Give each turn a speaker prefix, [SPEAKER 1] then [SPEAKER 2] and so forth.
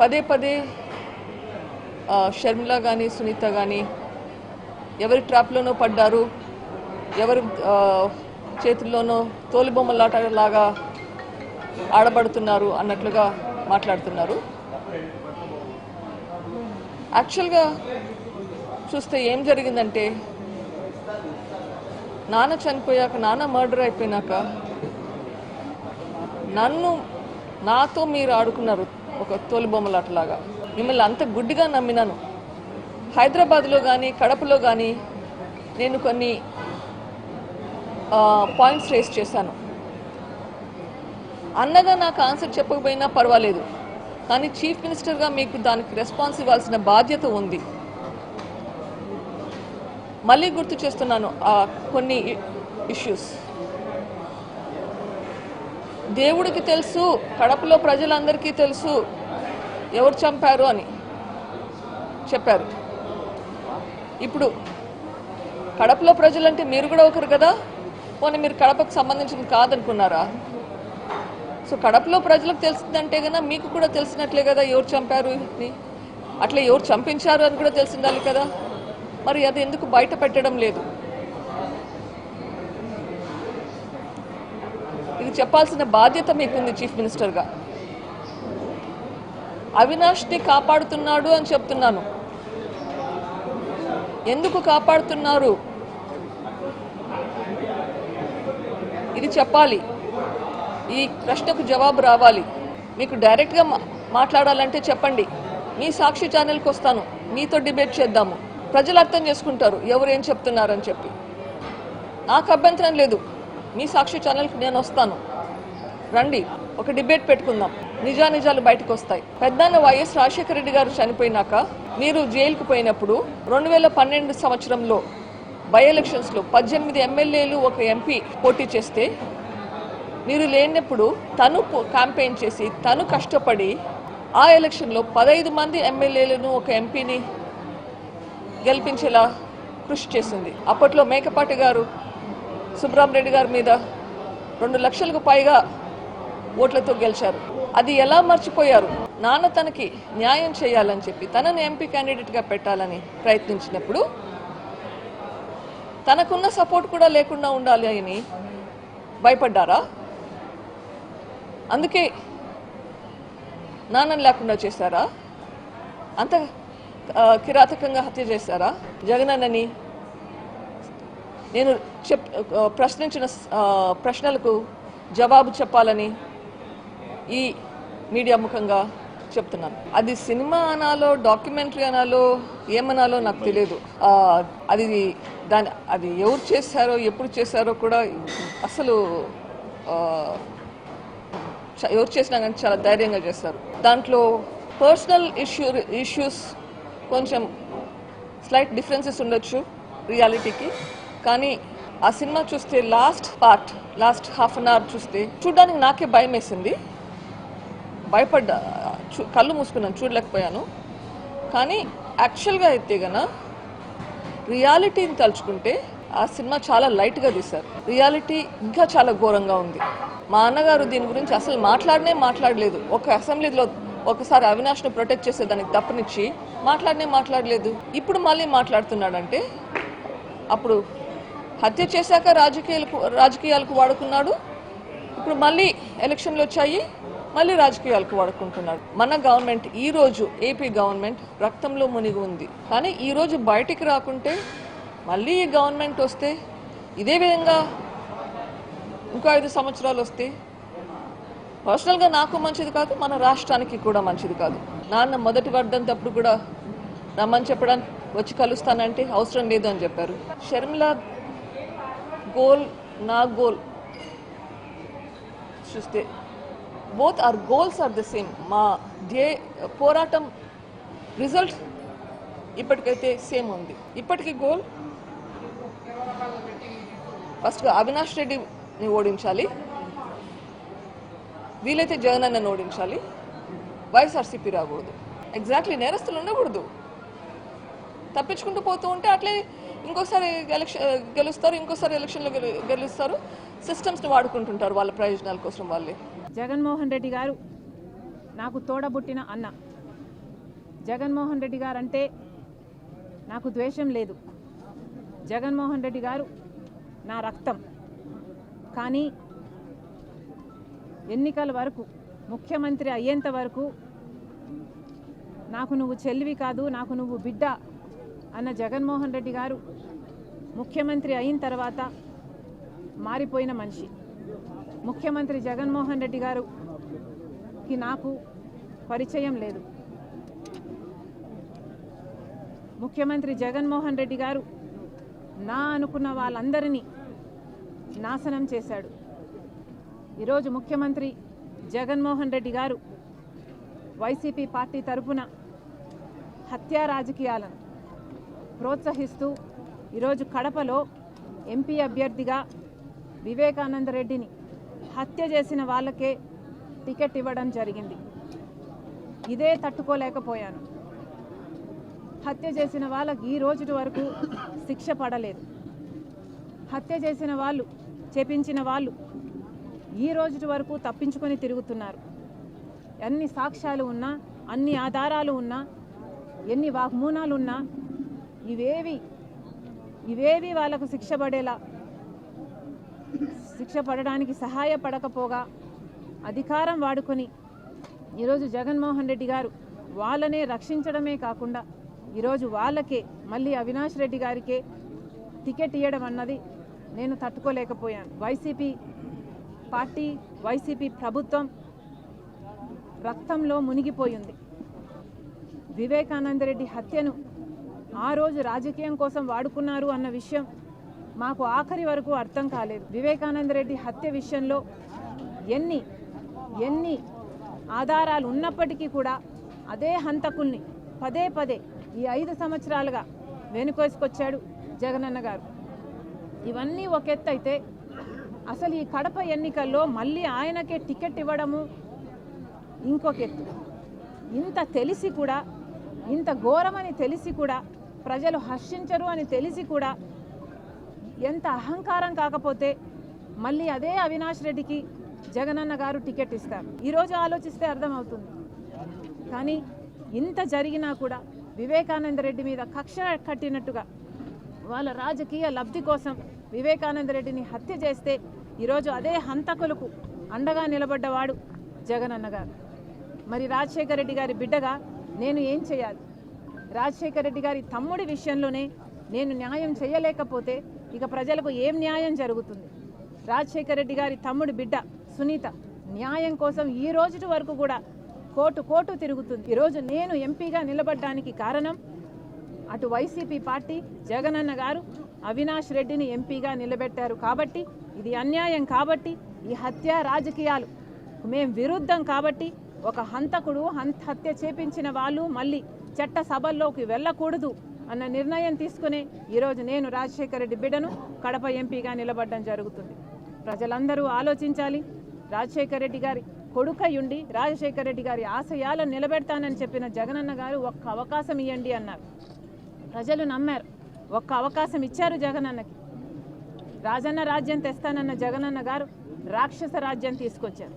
[SPEAKER 1] పదే పదే షర్మిల కానీ సునీత కానీ ఎవరి ట్రాప్లోనో పడ్డారు ఎవరి చేతుల్లోనో తోలుబొమ్మలాట లాగా ఆడబడుతున్నారు అన్నట్లుగా మాట్లాడుతున్నారు. యాక్చువల్గా చూస్తే ఏం జరిగిందంటే నాన్న చనిపోయాక నాన్న మర్డర్ అయిపోయినాక నన్ను నాతో మీరు ఆడుకున్నారు. ఒక తోలుబొమ్మలాటలాగా మిమ్మల్ని అంత గుడ్డిగా నమ్మినాను. హైదరాబాద్లో కానీ కడపలో కానీ నేను కొన్ని పాయింట్స్ రేస్ చేశాను. అన్నగా నాకు ఆన్సర్ చెప్పకపోయినా పర్వాలేదు. కానీ చీఫ్ మినిస్టర్గా మీకు దానికి రెస్పాన్స్ ఇవ్వాల్సిన బాధ్యత ఉంది. మళ్ళీ గుర్తు చేస్తున్నాను ఆ కొన్ని ఇష్యూస్ దేవుడికి తెలుసు కడపలో ప్రజలందరికీ తెలుసు ఎవరు చంపారు అని చెప్పారు. ఇప్పుడు కడపలో ప్రజలంటే మీరు కూడా ఒకరు కదా? పోనీ మీరు కడపకు సంబంధించింది కాదనుకున్నారా? సో కడపలో ప్రజలకు తెలిసిందంటే కదా మీకు కూడా తెలిసినట్లే కదా ఎవరు చంపారు అని? అట్లా ఎవరు చంపించారు అని కూడా తెలిసిండాలి కదా? మరి అది ఎందుకు బయట పెట్టడం లేదు? చెప్పాల్సిన బాధ్యత మీకుంది చీఫ్ మినిస్టర్గా. అవినాష్ని కాపాడుతున్నాడు అని చెప్తున్నాను. ఎందుకు కాపాడుతున్నారు? ఇది చెప్పాలి. ఈ ప్రశ్నకు జవాబు రావాలి. మీకు డైరెక్ట్గా మా- మాట్లాడాలంటే చెప్పండి. మీ సాక్షి ఛానల్కి వస్తాను. మీతో డిబేట్ చేద్దాము. ప్రజలు అర్థం చేసుకుంటారు. ఎవరు ఏం చెప్తున్నారని చెప్పి. నాకు అభ్యంతరం లేదు. మీ సాక్షి ఛానల్కి నేను వస్తాను. రండి ఒక డిబేట్ పెట్టుకుందాం. నిజానిజాలు బయటకు వస్తాయి పెద్దన్న వైఎస్ రాజశేఖర రెడ్డి గారు చనిపోయినాక మీరు జైలుకు పోయినప్పుడు రెండు వేల పన్నెండు సంవత్సరంలో బై ఎలక్షన్స్లో పద్దెనిమిది ఎమ్మెల్యేలు ఒక ఎంపీ పోటీ చేస్తే మీరు లేనప్పుడు తను క్యాంపెయిన్ చేసి తను కష్టపడి ఆ ఎలక్షన్లో పదహైదు మంది ఎమ్మెల్యేలను ఒక ఎంపీని గెలిపించేలా కృషి చేసింది. అప్పట్లో మేకపాటి గారు సుబ్రహ్మరెడ్డి గారి మీద రెండు లక్షలకు పైగా ఓట్లతో గెలిచారు. అది ఎలా మర్చిపోయారు? నాన్న తనకి న్యాయం చేయాలని చెప్పి తనని ఎంపీ క్యాండిడేట్గా పెట్టాలని ప్రయత్నించినప్పుడు తనకున్న సపోర్ట్ కూడా లేకుండా ఉండాలి అని భయపడ్డారా? అందుకే నాన్నని లేకుండా చేశారా? అంత కిరాతకంగా హత్య చేశారా? జగనన్నని నేను చెప్ ప్రశ్నించిన ప్రశ్నలకు జవాబు చెప్పాలని ఈ మీడియా ముఖంగా చెప్తున్నాను. అది సినిమా అనాలో డాక్యుమెంటరీ అనాలో ఏమనాలో నాకు తెలియదు. అది దాని అది ఎవరు చేశారో ఎప్పుడు చేశారో కూడా అసలు ఎవరు చేసినా కానీ చాలా ధైర్యంగా చేస్తారు. దాంట్లో పర్సనల్ ఇష్యూ ఇష్యూస్ కొంచెం స్లైట్ డిఫరెన్సెస్ ఉండొచ్చు రియాలిటీకి. కానీ ఆ సినిమా చూస్తే last part last half an hour చూస్తే చూడడానికి నాకే భయం వేసింది. భయపడ్డా చూ కళ్ళు మూసుకున్నాను చూడలేకపోయాను. కానీ యాక్చువల్గా అయితే గన రియాలిటీని తలుచుకుంటే ఆ సినిమా చాలా లైట్గా తీశారు. రియాలిటీ ఇంకా చాలా ఘోరంగా ఉంది. మా అన్నగారు దీని గురించి అసలు మాట్లాడనే మాట్లాడలేదు. ఒక అసెంబ్లీలో ఒకసారి అవినాష్ను ప్రొటెక్ట్ చేసేదానికి తప్పనిచ్చి మాట్లాడనే మాట్లాడలేదు. ఇప్పుడు మళ్ళీ మాట్లాడుతున్నాడంటే అప్పుడు హత్య చేశాక రాజకీయాలకు రాజకీయాలకు వాడుకున్నాడు. ఇప్పుడు మళ్ళీ ఎలక్షన్లు వచ్చాయి. మళ్ళీ రాజకీయాలకు వాడుకుంటున్నాడు. మన గవర్నమెంట్ ఈ రోజు ఏపీ గవర్నమెంట్ రక్తంలో మునిగి ఉంది. కానీ ఈ రోజు బయటికి రాకుంటే మళ్ళీ ఈ గవర్నమెంట్ వస్తే ఇదే విధంగా ఇంకో ఐదు సంవత్సరాలు వస్తే పర్సనల్గా నాకు మంచిది కాదు మన రాష్ట్రానికి కూడా మంచిది కాదు. నాన్న మొదటి వర్ధంతప్పుడు కూడా రమ్మని చెప్పడానికి వచ్చి కలుస్తానంటే అవసరం లేదు అని చెప్పారు. షర్మిల గోల్ నా గోల్ చూస్తే both are goals are the same మా ధ్యే పోరాటం రిజల్ట్ ఇప్పటికైతే సేమ్ ఉంది ఇప్పటికీ గోల్ ఫస్ట్గా అవినాష్ రెడ్డిని ఓడించాలి వీలైతే జగన్ అన్నని ఓడించాలి వైఎస్ఆర్సీపీ రాకూడదు ఎగ్జాక్ట్లీ నేరస్తులు ఉండకూడదు తప్పించుకుంటూ పోతూ ఉంటే అట్లే ఇంకోసారి ఎలక్షన్ గెలుస్తారు ఇంకోసారి ఎలక్షన్లో గెలుస్తారు. సిస్టమ్స్ని వాడుకుంటుంటారు వాళ్ళ ప్రయోజనాల కోసం వాళ్ళే.
[SPEAKER 2] జగన్మోహన్ రెడ్డి గారు నాకు తోడబుట్టిన అన్న. జగన్మోహన్ రెడ్డి గారు అంటే నాకు ద్వేషం లేదు. జగన్మోహన్ రెడ్డి గారు నా రక్తం. కానీ ఎన్నికల వరకు ముఖ్యమంత్రి అయ్యేంత వరకు నాకు నువ్వు చెల్లివి కాదు నాకు నువ్వు బిడ్డ అన్న జగన్మోహన్ రెడ్డి గారు ముఖ్యమంత్రి అయిన తర్వాత మారిపోయిన మనిషి. ముఖ్యమంత్రి జగన్మోహన్ రెడ్డి గారుకి నాకు పరిచయం లేదు. ముఖ్యమంత్రి జగన్మోహన్ రెడ్డి గారు నా అనుకున్న వాళ్ళందరినీ నాశనం చేశాడు. ఈరోజు ముఖ్యమంత్రి జగన్మోహన్ రెడ్డి గారు వైసీపీ పార్టీ తరపున హత్యా రాజకీయాలను ప్రోత్సహిస్తూ ఈరోజు కడపలో ఎంపీ అభ్యర్థిగా వివేకానంద రెడ్డిని హత్య చేసిన వాళ్ళకే టికెట్ ఇవ్వడం జరిగింది. ఇదే తట్టుకోలేకపోయాను. హత్య చేసిన వాళ్ళకి ఈ రోజు వరకు శిక్ష పడలేదు. హత్య చేసిన వాళ్ళు చేపించిన వాళ్ళు ఈ రోజు వరకు తప్పించుకొని తిరుగుతున్నారు. అన్ని సాక్ష్యాలు ఉన్నా అన్ని ఆధారాలు ఉన్నా ఎన్ని వాగ్మూనాలు ఉన్నా ఇవేవి ఇవేవి వాళ్ళకు శిక్ష పడేలా శిక్ష పడడానికి సహాయపడకపోగా అధికారం వాడుకొని ఈరోజు జగన్మోహన్ రెడ్డి గారు వాళ్ళనే రక్షించడమే కాకుండా ఈరోజు వాళ్ళకే మళ్ళీ అవినాష్ రెడ్డి గారికే టికెట్ ఇవ్వడం అన్నది నేను తట్టుకోలేకపోయాను. వైసీపీ పార్టీ వైసీపీ ప్రభుత్వం రక్తంలో మునిగిపోయింది. వివేకానందరెడ్డి హత్యను ఆ రోజు రాజకీయం కోసం వాడుకున్నారు అన్న విషయం మాకు ఆఖరి వరకు అర్థం కాలేదు. వివేకానంద రెడ్డి హత్య విషయంలో ఎన్ని ఎన్ని ఆధారాలు ఉన్నప్పటికీ కూడా అదే హంతకుల్ని పదే పదే ఈ ఐదు సంవత్సరాలుగా వెనుకోసుకొచ్చాడు జగనన్న గారు. ఇవన్నీ ఒక ఎత్తు అయితే అసలు ఈ కడప ఎన్నికల్లో మళ్ళీ ఆయనకే టికెట్ ఇవ్వడము ఇంకొక ఎత్తు. ఇంత తెలిసి కూడా ఇంత ఘోరమని తెలిసి కూడా ప్రజలు హర్షించరు అని తెలిసి కూడా ఎంత అహంకారం కాకపోతే మళ్ళీ అదే అవినాష్ రెడ్డికి జగనన్న గారు టికెట్ ఇస్తారు. ఈరోజు ఆలోచిస్తే అర్థమవుతుంది. కానీ ఇంత జరిగినా కూడా వివేకానంద రెడ్డి మీద కక్ష కట్టినట్టుగా వాళ్ళ రాజకీయ లబ్ధి కోసం వివేకానంద రెడ్డిని హత్య చేస్తే ఈరోజు అదే హంతకులకు అండగా నిలబడ్డవాడు జగనన్న గారు. మరి రాజశేఖర రెడ్డి గారి బిడ్డగా నేను ఏం చేయాలి? రాజశేఖర రెడ్డి గారి తమ్ముడి విషయంలోనే నేను న్యాయం చేయలేకపోతే ఇక ప్రజలకు ఏం న్యాయం జరుగుతుంది? రాజశేఖర రెడ్డి గారి తమ్ముడి బిడ్డ సునీత న్యాయం కోసం ఈ రోజు వరకు కూడా కోటు కోటు తిరుగుతుంది. ఈరోజు నేను ఎంపీగా నిలబడ్డానికి కారణం అటు వైసీపీ పార్టీ జగనన్న గారు అవినాష్ రెడ్డిని ఎంపీగా నిలబెట్టారు కాబట్టి ఇది అన్యాయం కాబట్టి ఈ హత్య రాజకీయాలు మేం విరుద్ధం కాబట్టి ఒక హంతకుడు హంత హత్య చేపించిన వాళ్ళు మళ్ళీ చట్ట సభల్లోకి వెళ్ళకూడదు అన్న నిర్ణయం తీసుకునే ఈరోజు నేను రాజశేఖర రెడ్డి బిడ్డను కడప ఎంపీగా నిలబడడం జరుగుతుంది. ప్రజలందరూ ఆలోచించాలి. రాజశేఖర రెడ్డి గారి కొడుకయుండి రాజశేఖర రెడ్డి గారి ఆశయాలను నిలబెడతానని చెప్పిన జగనన్న గారు ఒక్క అవకాశం ఇవ్వండి అన్నారు. ప్రజలు నమ్మారు. ఒక్క అవకాశం ఇచ్చారు జగనన్నకి. రాజన్న రాజ్యం తెస్తానన్న జగనన్న గారు రాక్షస రాజ్యం తీసుకొచ్చారు.